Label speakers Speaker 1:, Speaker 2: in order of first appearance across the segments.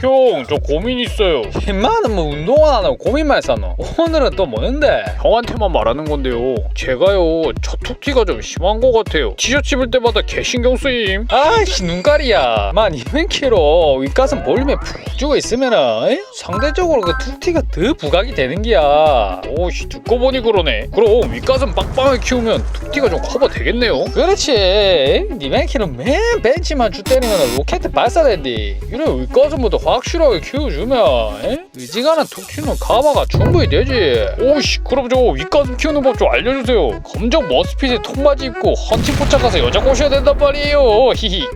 Speaker 1: 형, 저 고민 있어요.
Speaker 2: 임마는 뭐 운동은 안 하고 고민만 했었노 오늘은 또 뭐는데
Speaker 1: 형한테만 말하는 건데요. 제가요, 저 툭티가 좀 심한 것 같아요. 티셔츠 입을 때마다 개 신경 쓰임.
Speaker 2: 아이씨 눈깔이야 만 200kg 윗가슴 볼륨에 푹 주고 있으면은 에? 상대적으로 그 툭티가 더 부각이 되는 기야
Speaker 1: 오씨, 듣고 보니 그러네. 그럼 윗가슴 빵빵하게 키우면 툭티가 좀 커버 되겠네요.
Speaker 2: 그렇지 200kg 맨 벤치만 주 때리면 로켓 발사된디 이래 윗가슴부터 확실하게 키워주면 에? 의지가는 툭티는 가바가 충분히 되지
Speaker 1: 오씨, 그럼 저 윗가슴 키우는 법 좀 알려주세요. 검정 머스핏에 통바지 입고 헌팅 포착 가서 여자 꼬셔야 된단 말이에요. 히히.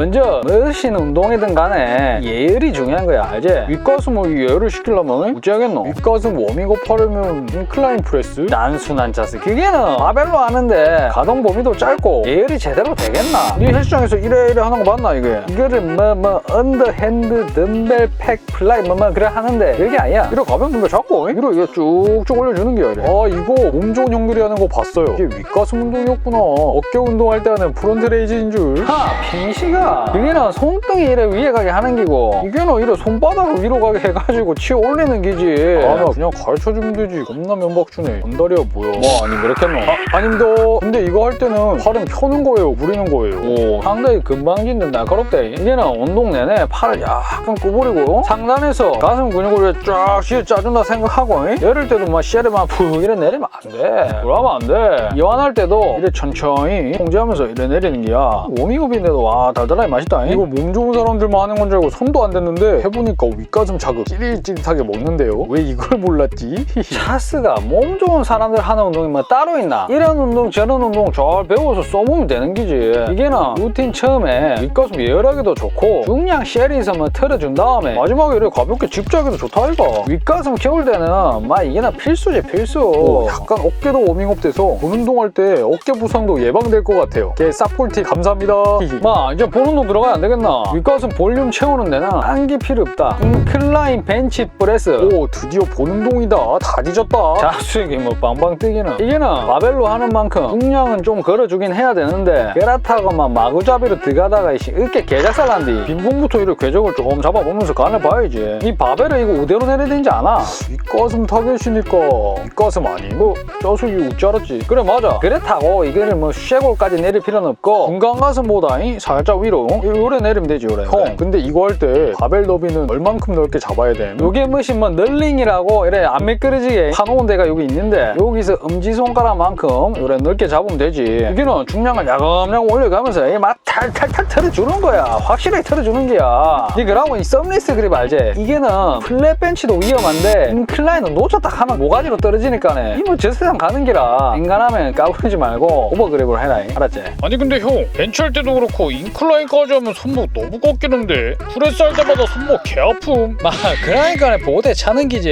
Speaker 2: 먼저 무엇인 운동이든 간에 예열이 중요한 거야 알지? 윗가슴을 예열을 시키려면 어찌하겠노? 윗가슴 워밍업 하려면 인클라인 프레스? 단순한 자세 그게는 바벨로 하는데 가동 범위도 짧고 예열이 제대로 되겠나? 네 헬스장에서 이래 이래 하는 거 맞나 이게? 이거를 뭐뭐 언더핸드 덤벨 팩 플라이 뭐뭐 그래 하는데 그게 아니야 이래 가벼운 덤벨 잡고 이래 이래 쭉쭉 올려주는 게야 이래 아 이거 몸 좋은 형들이 하는 거 봤어요 이게 윗가슴 운동이었구나 어깨 운동할 때 하는 프론트 레이즈인 줄 하! 핑시가 그게는 손등이 이래 위에 가게 하는 기고 이게는 이래 손바닥을 위로 가게 해가지고 치어 올리는 기지. 아나 그냥 가르쳐주면 되지. 겁나 면박주네. 건달이야 뭐야. 뭐 아니 그렇겠노? 아, 아닙니다 근데 이거 할 때는 팔은 펴는 거예요 부리는 거예요? 오 상당히 금방진데 날카롭대. 이게는 운동 내내 팔을 약간 구부리고 상단에서 가슴 근육을 쫙 쥐어 짜준다 생각하고 잉? 내릴 때도 막 시야를만 푹 이래 내리면 안돼. 그러면 안돼. 이완할 때도 이래 천천히 통제하면서 이래 내리는 게야. 워밍업인데도 와 달달하게 맛있다 잉? 이거 몸 좋은 사람들만 하는 건 줄 알고 손도 안 댔는데 해보니까 윗가슴 자극 찌릿찌릿하게 먹는데요 왜 이걸 몰랐지? 차스가 몸 좋은 사람들 하는 운동이 뭐 따로 있나 이런 운동 저런 운동 잘 배워서 써보면 되는 기지 이게는 루틴 처음에 윗가슴 예열하기도 좋고 중량 쉘에서 뭐 틀어준 다음에 마지막에 이렇게 가볍게 집자기도 좋다 이거 윗가슴 키울 때는 막 이게는 필수지 필수 약간 어깨도 워밍업 돼서 본 운동할 때 어깨 부상도 예방될 것 같아요 개 싹꿀팁 감사합니다 마 이제 본 운동 들어가야 안 되겠나? 윗가슴 볼륨 채우는 데는 한기 필요 없다. 인클라인 벤치 프레스 오 드디어 본 운동이다. 다 뒤졌다. 자수익이 뭐 빵빵 뜨기는 이게는 바벨로 하는 만큼 중량은 좀 걸어주긴 해야 되는데 막 마구잡이로 들어가다가 이씨 어깨 개작살 난디. 빈봉부터 이렇게 궤적을 조금 잡아보면서 간을 봐야지. 이 바벨을 이거 우대로 내려야 되는지 아나? 윗가슴 타겟이니까. 윗가슴 아니고 웃지 알았지. 그래 맞아. 그렇다고 이거를 뭐 쉐골까지 내릴 필요는 없고. 중간 가슴보다 이 살짝 위로 요래 내리면 되지 요래. 형 근데 이거 할 때 바벨 너비는 얼만큼 넓게 잡아야 돼? 요게 뭐시 뭐 널링이라고 이래 안 미끄러지게 파놓은 데가 여기 있는데 여기서 엄지손가락만큼 요래 넓게 잡으면 되지. 이게는 중량을 야금야금 올려가면서 이막 탈탈탈 털어주는 거야. 확실하게 털어주는 게야. 이 그러고 이 썸리스 그립 알지? 이게는 플랫 벤치도 위험한데 인클라인은 놓쳤다 하면 모가지로 떨어지니까네. 이뭐 저 세상 가는 기라 인간하면 까부르지 말고 오버 그립으로 해라 알았지?
Speaker 1: 아니 근데 형, 벤치할 때도 그렇고 인클라인 까지 하면 손목 너무 꺾이는데 프레스 할 때마다 손목 개 아픔.
Speaker 2: 막 그러니까 보호대 차는 기지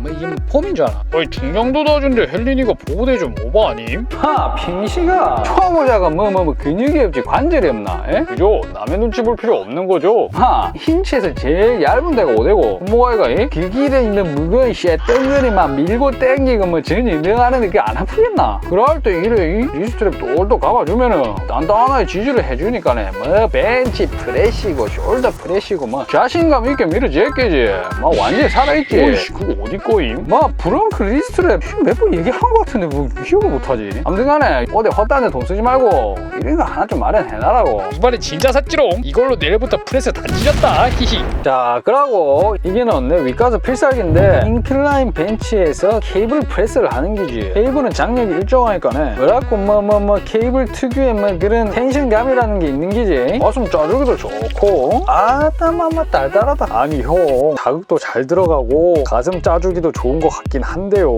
Speaker 2: 뭐 이게 뭐 폼인 줄 알아
Speaker 1: 아니 중량도 낮은데 헬린이가 보호대 좀 오버 아님?
Speaker 2: 하 핑시가 초보자가 뭐뭐뭐 근육이 없지 관절이 없나 에?
Speaker 1: 그죠? 남의 눈치 볼 필요 없는 거죠?
Speaker 2: 하 힌치에서 제일 얇은 데가 어디고 손모가이가 이? 그 길에 있는 무거운 쇠덩어리만 밀고 땡기고 뭐 전혀 운동하는데 그게 안 아프겠나? 그럴 때 이래 이 리스트랩 똘똘 감아주면은 단단하게 지지를 해주니까네 뭐 벤치 프레시고 숄더 프레시고 뭐 자신감 있게 밀어제끼지 뭐 완전히 살아있지
Speaker 1: 오이씨 그거 어디 거임?
Speaker 2: 뭐 브렁크 리스트랩 몇번 얘기한 것 같은데 뭐 기억을 못하지 아무튼 간에 어디 헛다는 돈 쓰지 말고 이런 거 하나 좀 마련해놔라고
Speaker 1: 이번엔 진짜 샀지롱. 이걸로 내일부터 프레스 다 찢었다. 히히.
Speaker 2: 자 그러고 이게는 내 윗가슴 필살기인데 인클라인 벤치에서 케이블 프레스를 하는 기지 케이블은 장력이 일정하니까네 그래갖고 뭐뭐 뭐 케이블 특유의 뭐 그런 텐션감이라는 게 있는 기지 가슴 짜주기도 좋고. 아따마마 달달하다. 아니 형 자극도 잘 들어가고 가슴 짜주기도 좋은 것 같긴 한데요.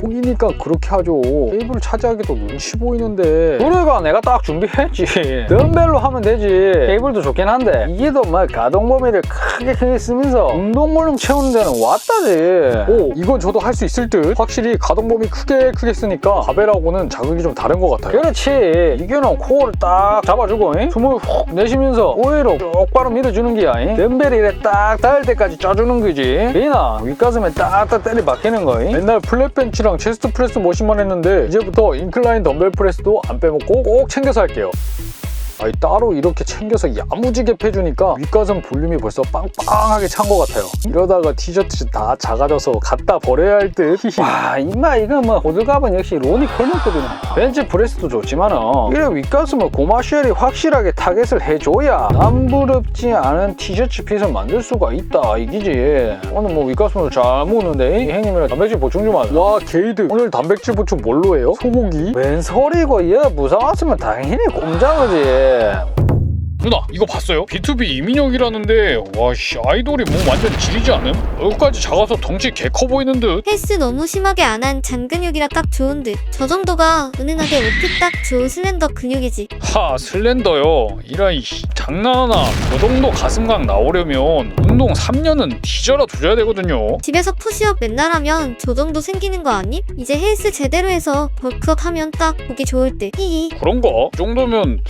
Speaker 2: 형이니까 그렇게 하죠. 케이블 차지하기도 눈치 보이는데. 그래가 내가 딱 준비했지. 덤벨로 하면 되지. 케이블도 좋긴 한데. 이게 더뭐 가동 범위를 크게 크게 쓰면서 운동 볼륨 채우는 데는 왔다지
Speaker 1: 오 이건 저도 할 수 있을 듯. 확실히 가동 범위 크게 크게 쓰니까 바벨하고는 자극이 좀 다른 것 같아요.
Speaker 2: 그렇지 이게는 코어를 딱 잡아주고 잉? 숨을 훅 내쉬면서 오히려 똑바로 밀어주는 기야 잉? 덤벨이 이래 딱 닿을 때까지 짜주는 거지 리나 윗가슴에 딱딱 때리 박히는 거 잉?
Speaker 1: 맨날 플랫벤치랑 체스트 프레스 머신만 했는데 이제부터 인클라인 덤벨 프레스도 안 빼먹고 꼭 챙겨서 할게요.
Speaker 2: 아니 따로 이렇게 챙겨서 야무지게 패주니까 윗가슴 볼륨이 벌써 빵빵하게 찬 것 같아요. 이러다가 티셔츠 다 작아져서 갖다 버려야 할듯 와 임마 이거 뭐 호들갑은 역시 로니 콜만급이네. 벤치 프레스도 좋지만은 이래 윗가슴을 고마쉘이 확실하게 타겟을 해줘야 남부럽지 않은 티셔츠 핏을 만들 수가 있다 이기지. 오늘 뭐 윗가슴을 잘 먹는데 이 형님이랑 단백질 보충 좀 하자. 와 게이드 오늘 단백질 보충 뭘로 해요? 소고기? 웬 소리고 얘 무서웠으면 당연히 꼼장어지
Speaker 1: 누나 이거 봤어요? B2B 이민혁이라는데 와씨 아이돌이 몸 완전 지리지 않음? 여기까지 작아서 덩치 개 커 보이는 듯
Speaker 3: 헬스 너무 심하게 안한 잔근육이라 딱 좋은 듯. 저 정도가 은은하게 오피 딱 좋은 슬렌더 근육이지.
Speaker 1: 하 슬렌더요 이라이 씨, 장난하나 저 정도 가슴각 나오려면 운동 3년은 뒤져라 조져야 되거든요
Speaker 3: 집에서 푸시업 맨날 하면 저 정도 생기는 거 아님? 이제 헬스 제대로 해서 벌크업 하면 딱 보기 좋을 듯. 히히.
Speaker 1: 그런가? 이 정도면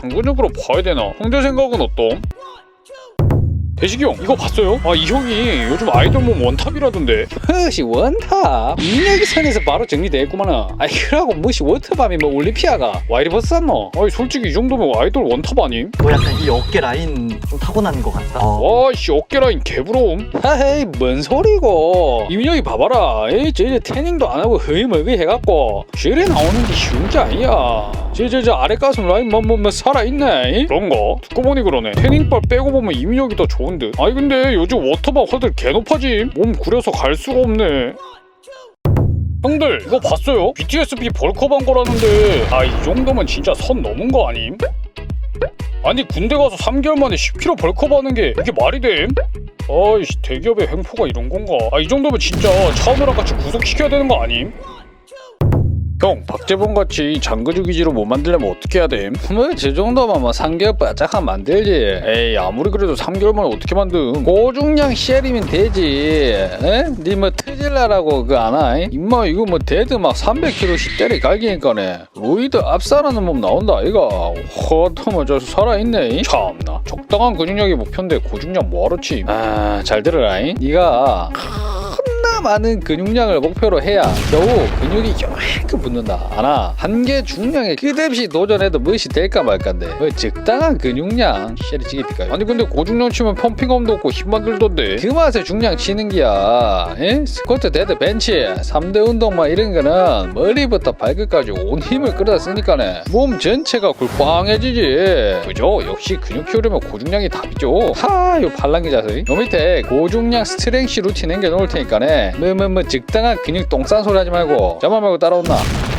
Speaker 1: 장근육으로 봐야 되나? 형제 생각은 어떤? 대식이 형 이거 봤어요? 아 이 형이 요즘 아이돌 몸 원탑이라던데.
Speaker 2: 허시 원탑. 인력이 선에서 바로 정리됐구만은. 아이 그러고 무시 워터밤이 뭐 올림피아가. 와 이리 벗었노
Speaker 1: 아니 솔직히 이 정도면 아이돌 원탑 아님?
Speaker 4: 뭐 약간 이 어깨 라인 좀 타고난 것 같다. 어.
Speaker 1: 와씨 어깨 라인 개부러움.
Speaker 2: 하헤이 뭔 소리고. 이민혁이 봐봐라. 에이 저 태닝도 안 하고 허이멀게 해갖고. 쉐레 나오는 게 쉬운 게 아니야. 저저저 아래 가슴 라인 뭐뭐 뭐 살아있네
Speaker 1: 그런가? 듣고 보니 그러네. 태닝발 빼고 보면 이민혁이 더 좋은 듯 아니 근데 요즘 워터밤 허들 개 높아짐 몸 구려서 갈 수가 없네 형들 이거 봤어요? BTSB 벌크업한 거라는데 아 이 정도면 진짜 선 넘은 거 아님? 아니 군대 가서 3개월 만에 10kg 벌크업하는 게 이게 말이 됨? 아이씨 대기업의 횡포가 이런 건가 아 이 정도면 진짜 차은우랑 같이 구속시켜야 되는 거 아님? 형 박재범 같이 장근육 위주로 못 만들려면 어떻게 해야 됨?
Speaker 2: 뭐저 정도면 뭐 3개월 바짝한 만들지.
Speaker 1: 에이 아무리 그래도 3개월 만에 어떻게 만듦
Speaker 2: 고중량 쉘이면 되지. 에? 니뭐 트질라라고 그거 아나? 임마 이거 뭐 데드 막 300kg씩 때리 갈기니까네. 로이드 압살하는 몸 나온다 이거. 허터면 저 살아있네.
Speaker 1: 참나. 적당한 근육량이 목표인데 고중량 뭐하러 치
Speaker 2: 아잘 들어라 잉. 니가 겁나 많은 근육량을 목표로 해야 겨우 근육이 요만큼 붙는다 아나 한 개 중량에 끝없이 도전해도 무엇이 될까 말까인데 뭐 적당한 근육량 지깁니까
Speaker 1: 아니 근데 고중량 치면 펌핑감도 없고 힘만 들던데
Speaker 2: 그 맛에 중량 치는 기야. 에? 스쿼트, 데드, 벤치, 3대 운동만 이런 거는 머리부터 발끝까지 온 힘을 끌어다 쓰니까네. 몸 전체가 굴빵해지지. 그죠? 역시 근육 키우려면 고중량이 답이죠. 하, 요 팔랑귀 자세. 요 밑에 고중량 스트렝시 루틴 남겨놓을 테니까네. 뭐, 뭐, 뭐, 적당한 근육 똥싼 소리 하지 말고. 저만 말고 따라온나.